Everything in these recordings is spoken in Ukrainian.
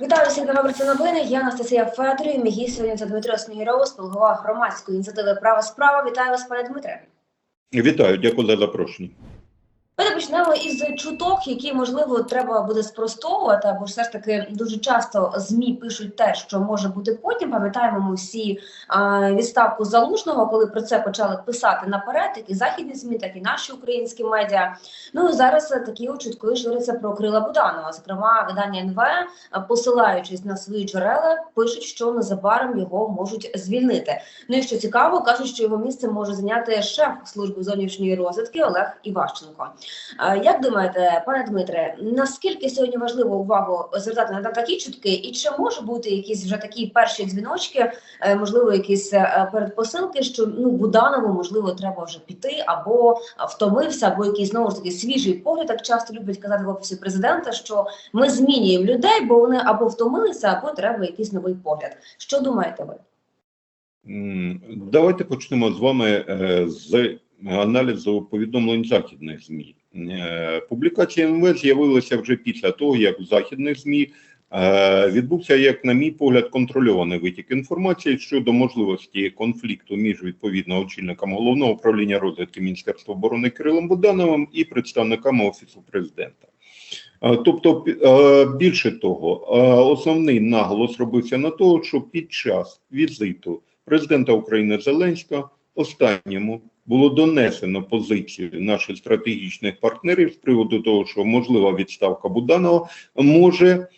Вітаю всіх на виборці новини. Я Анастасія Федорів. Мій гість сьогодні це Дмитро Снігірович, голова громадської ініціативи Права справа. Вітаю вас, пане Дмитре. Вітаю, дякую за запрошення. Давайте почнемо із чуток, які можливо треба буде спростовувати, або ж все ж таки дуже часто змі пишуть те, що може бути потім. Пам'ятаємо ми всі відставку залужного, коли про це почали писати наперед, як і західні змі, так і наші українські медіа. Ну і зараз такі чутки ширяться про Крила Буданова. Зокрема, видання НВ, посилаючись на свої джерела, пишуть, що незабаром його можуть звільнити. Ну і що цікаво, кажуть, що його місце може зайняти шеф служби зовнішньої розвідки Олег Іващенко. Як думаєте, пане Дмитре, наскільки сьогодні важливо увагу звертати на такі чутки, і чи може бути якісь вже такі перші дзвіночки, е, можливо, якісь е, передпосилки, що ну Буданову можливо треба вже піти, або втомився, або якийсь знову ж таки свіжий погляд, так часто люблять казати в офісі президента, що ми змінюємо людей, бо вони або втомилися, або треба якийсь новий погляд. Що думаєте ви? Давайте почнемо з вами е, з аналізу повідомлень західних ЗМІ. Е, Публікація МВ з'явилася вже після того, як в західних ЗМІ е, відбувся, як на мій погляд, контрольований витік інформації щодо можливості конфлікту між відповідно очільником головного управління розвідки Міністерства оборони Кирилом Будановим і представниками офісу президента. Е, Тобто, більше того, основний наголос робився на того, що під час візиту президента України Зеленського останньому було донесено позицію наших стратегічних партнерів з приводу того, що можлива відставка Буданова може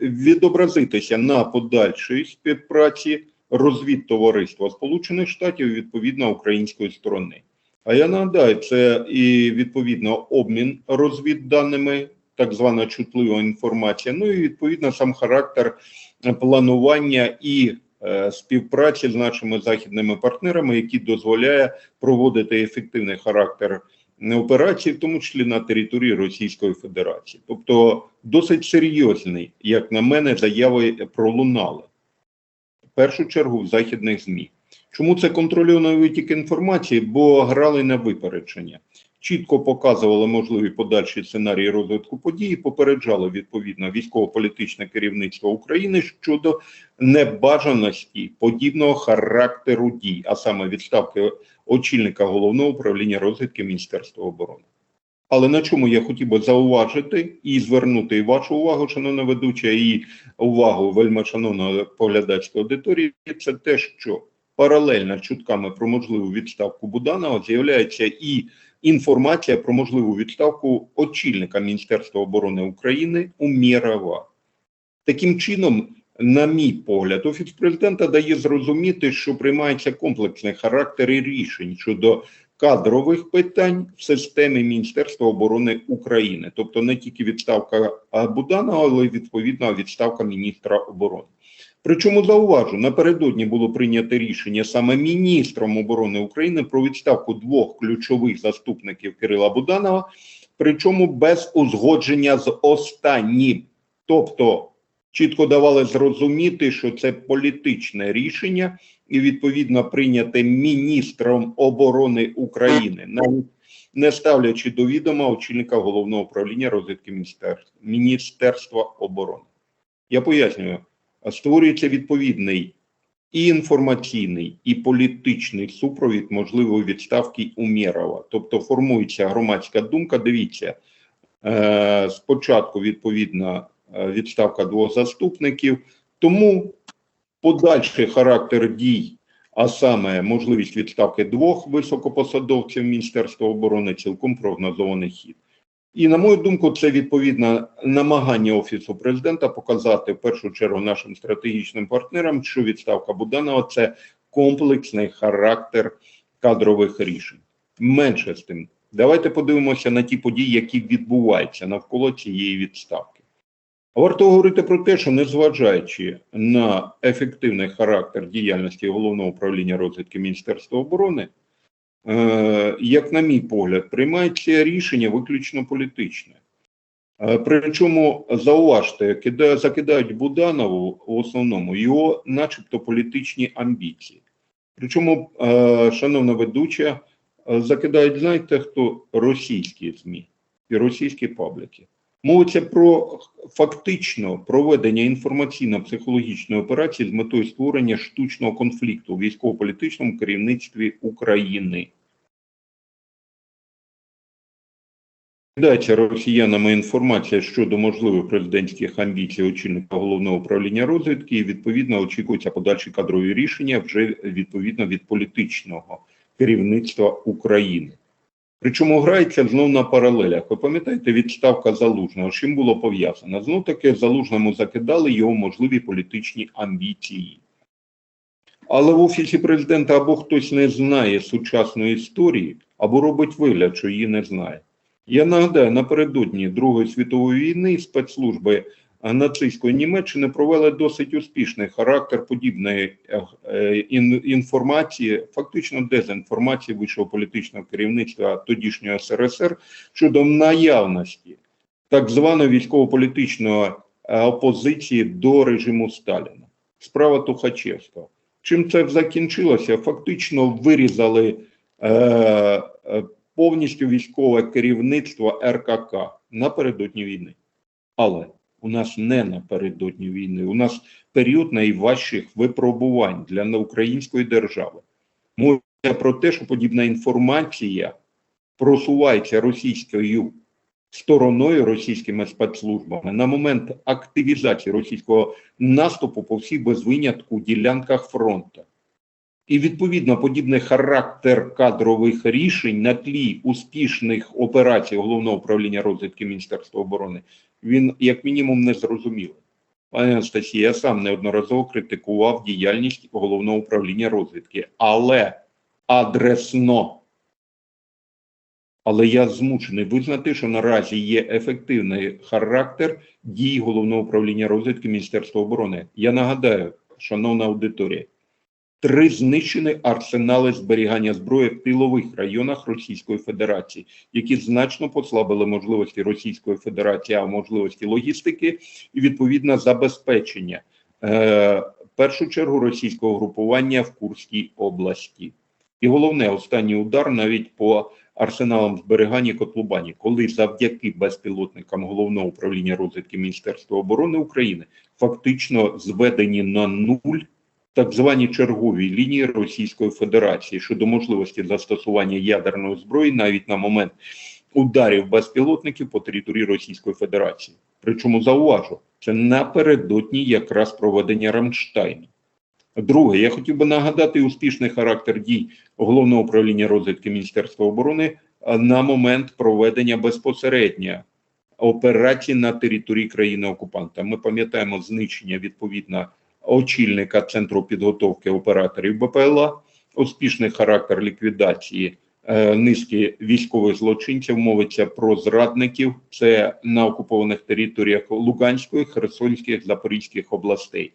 відобразитися на подальшій співпраці розвідтовариства Сполучених Штатів відповідно української сторони. А я нагадаю, це і відповідно обмін розвідданими, так звана чутлива інформація. Ну і відповідно сам характер планування і співпраці з нашими західними партнерами, які дозволяє проводити ефективний характер операцій, в тому числі на території Російської Федерації. Тобто досить серйозні, як на мене, заяви пролунали. В першу чергу в західних ЗМІ. Чому це контрольований витік інформації? Бо грали на випередження. Чітко показували можливі подальші сценарії розвитку подій, попереджали відповідно військово-політичне керівництво України щодо небажаності подібного характеру дій, а саме відставки очільника головного управління розвідки Міністерства оборони. Але на чому я хотів би зауважити і звернути вашу увагу, шановна ведуча, і увагу вельми шановної поглядацької аудиторії, це те, що паралельно чутками про можливу відставку Буданова з'являється і інформація про можливу відставку очільника Міністерства оборони України Умєрова. Таким чином, на мій погляд, офіс президента дає зрозуміти, що приймається комплексний характер і рішень щодо кадрових питань в системі Міністерства оборони України, тобто не тільки відставка Буданова, але й відповідно відставка міністра оборони. Причому зауважу, напередодні було прийнято рішення саме міністром оборони України про відставку двох ключових заступників Кирила Буданова, причому без узгодження з останнім. Тобто чітко давали зрозуміти, що це політичне рішення і відповідно прийняте міністром оборони України, навіть не ставлячи до відома очільника головного управління розвідки міністерства, Міністерства оборони. Я пояснюю, створюється відповідний і інформаційний, і політичний супровід можливої відставки Умєрова. Тобто формується громадська думка. Дивіться, е, спочатку відповідна е, відставка двох заступників, тому подальший характер дій, а саме можливість відставки двох високопосадовців Міністерства оборони, цілком прогнозований хід. І на мою думку, це відповідно намагання офісу президента показати в першу чергу нашим стратегічним партнерам, що відставка Буданова це комплексний характер кадрових рішень. Менше з тим, давайте подивимося на ті події, які відбуваються навколо цієї відставки. Варто говорити про те, що незважаючи на ефективний характер діяльності головного управління розвідки Міністерства оборони, як на мій погляд, приймається рішення виключно політичне. Е, Причому зауважте, закидають Буданову в основному його, начебто, політичні амбіції. Причому, е, шановна ведуча, е, закидають, знаєте, хто російські ЗМІ і російські пабліки. Мовиться про фактично проведення інформаційно-психологічної операції з метою створення штучного конфлікту у військово-політичному керівництві України. Передача росіянами інформація щодо можливих президентських амбіцій очільника головного управління розвідки і відповідно очікуються подальші кадрові рішення вже відповідно від політичного керівництва України. Причому грається знов на паралелях. Ви пам'ятаєте, відставка залужного з чим було пов'язано? Знов таки залужному закидали його можливі політичні амбіції. Але в офісі президента або хтось не знає сучасної історії, або робить вигляд, що її не знає. Я нагадаю, напередодні Другої світової війни спецслужби нацистської Німеччини провели досить успішний характер подібної е, е, ін- інформації, фактично дезінформації вищого політичного керівництва тодішнього СРСР щодо наявності так званої військово-політичної е, опозиції до режиму Сталіна. Справа Тухачевського. Чим це закінчилося? Фактично вирізали е, е, повністю військове керівництво РКК напередодні війни. Але у нас не напередодні війни, у нас період найважчих випробувань для української держави. Мовиться про те, що подібна інформація просувається російською стороною російськими спецслужбами на момент активізації російського наступу по всіх без винятку ділянках фронту. І відповідно подібний характер кадрових рішень на тлі успішних операцій головного управління розвідки Міністерства оборони він як мінімум не зрозумілий. Пане Анастасія, я сам неодноразово критикував діяльність головного управління розвідки, але адресно. Але я змушений визнати, що наразі є ефективний характер дій головного управління розвідки Міністерства оборони. Я нагадаю, шановна аудиторія, три знищені арсенали зберігання зброї в тилових районах Російської Федерації, які значно послабили можливості Російської Федерації, а можливості логістики і відповідно забезпечення е, першу чергу російського групування в Курській області. І головне, останній удар навіть по арсеналам зберігання Котлубані, коли завдяки безпілотникам головного управління розвідки Міністерства оборони України фактично зведені на нуль так звані чергові лінії Російської Федерації щодо можливості застосування ядерної зброї навіть на момент ударів безпілотників по території Російської Федерації. Причому зауважу, це напередодні якраз проведення Рамштайну. Друге, я хотів би нагадати успішний характер дій головного управління розвідки Міністерства оборони на момент проведення безпосередньо операцій на території країни окупанта. Ми пам'ятаємо знищення відповідно очільника центру підготовки операторів БПЛА, успішний характер ліквідації е, низки військових злочинців. Мовиться про зрадників. Це на окупованих територіях Луганської, Херсонської, Запорізьких областей.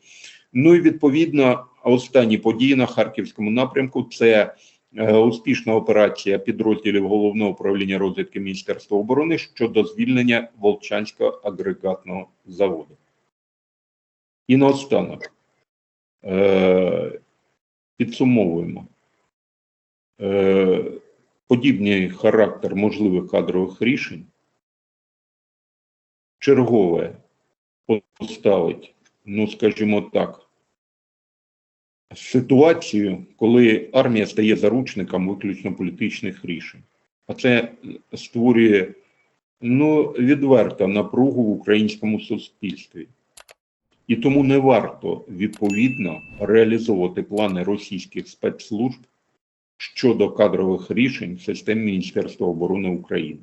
Ну і відповідно останні події на харківському напрямку це е, успішна операція підрозділів головного управління розвідки Міністерства оборони щодо звільнення Волчанського агрегатного заводу. І наостанок е, підсумовуємо. Е, подібний характер можливих кадрових рішень чергове поставить, ну скажімо так, ситуацію, коли армія стає заручником виключно політичних рішень. А це створює ну, відверто напругу в українському суспільстві. І тому не варто відповідно реалізовувати плани російських спецслужб щодо кадрових рішень в системі Міністерства оборони України.